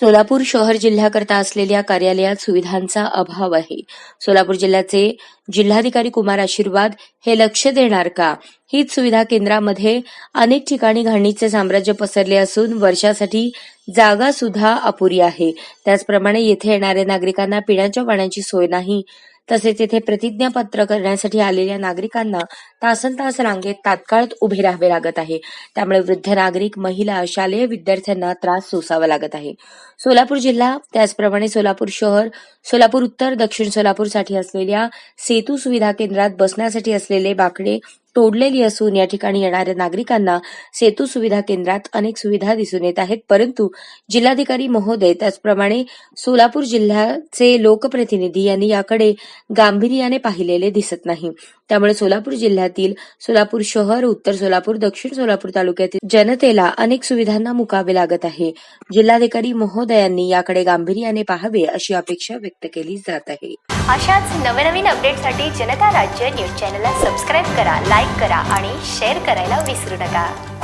सोलापूर शहर जिल्ह्याकरता असलेल्या कार्यालयात सुविधांचा अभाव आहे. सोलापूर जिल्ह्याचे जिल्हाधिकारी कुमार आशीर्वाद हे लक्ष देणार का? हीच सुविधा केंद्रामध्ये अनेक ठिकाणी घाणीचे साम्राज्य पसरले असून वर्षासाठी जागा सुद्धा अपुरी आहे. त्याचप्रमाणे येथे येणाऱ्या नागरिकांना पिण्याच्या पाण्याची सोय नाही तसेच येथे प्रतिज्ञापत्र करण्यासाठी आलेल्या नागरिकांना तासन तास रांगेत तात्काळ उभे राहावे लागत आहे. त्यामुळे वृद्ध नागरिक महिला शालेय विद्यार्थ्यांना त्रास सोसावा लागत आहे. सोलापूर जिल्हा त्याचप्रमाणे सोलापूर शहर सोलापूर उत्तर दक्षिण सोलापूरसाठी असलेल्या सेतू सुविधा केंद्रात बसण्यासाठी असलेले बाकडे तोडलेली असून या ठिकाणी येणाऱ्या नागरिकांना सेतू सुविधा केंद्रात अनेक सुविधा दिसून येत आहेत. परंतु जिल्हाधिकारी महोदय त्याचप्रमाणे सोलापूर जिल्ह्याचे लोकप्रतिनिधी यांनी याकडे गांभीर्याने पाहिलेले दिसत नाही. त्यामुळे सोलापूर जिल्ह्यातील सोलापूर शहर उत्तर सोलापूर दक्षिण सोलापूर तालुक्यातील जनतेला अनेक सुविधांना मुकावे लागत आहे. जिल्हाधिकारी महोदयांनी याकडे गांभीर्याने पाहावे अशी अपेक्षा व्यक्त केली जात आहे. अशाच नवनवीन अपडेटसाठी जनता राज्य न्यूज चॅनलला सबस्क्राईब करा लाईक करा आणि शेअर करायला विसरू नका.